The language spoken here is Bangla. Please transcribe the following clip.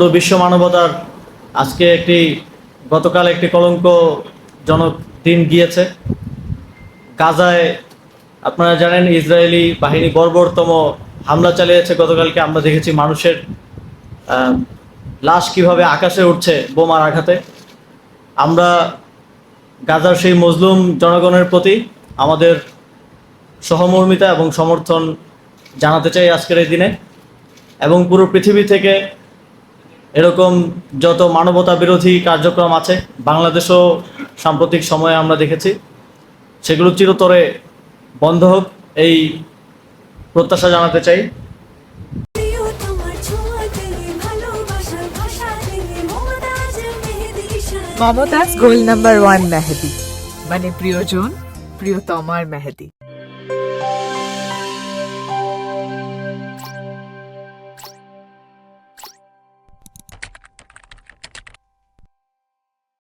বিশ্ব মানবতার আজকে একটি, গতকাল একটি কলঙ্কজনক দিন গিয়েছে। গাজায় আপনারা জানেন ইসরায়েলি বাহিনী বর্বরতম হামলা চালিয়েছে। গতকালকে আমরা দেখেছি মানুষের লাশ কীভাবে আকাশে উঠছে বোমার আঘাতে। আমরা গাজার সেই মজলুম জনগণের প্রতি আমাদের সহমর্মিতা এবং সমর্থন জানাতে চাই আজকের এই দিনে। এবং পুরো পৃথিবী থেকে এরকম যত মানবতা বিরোধী কার্যক্রম আছে বাংলাদেশও সাম্প্রতিক সময়ে আমরা দেখেছি সেগুলো চিরতরে বন্ধ হোক এই প্রত্যাশা জানাতে চাই। মমতাজ গোল নাম্বার ওয়ান মেহেদি। মানে প্রিয়জন প্রিয়তমার মেহেদি।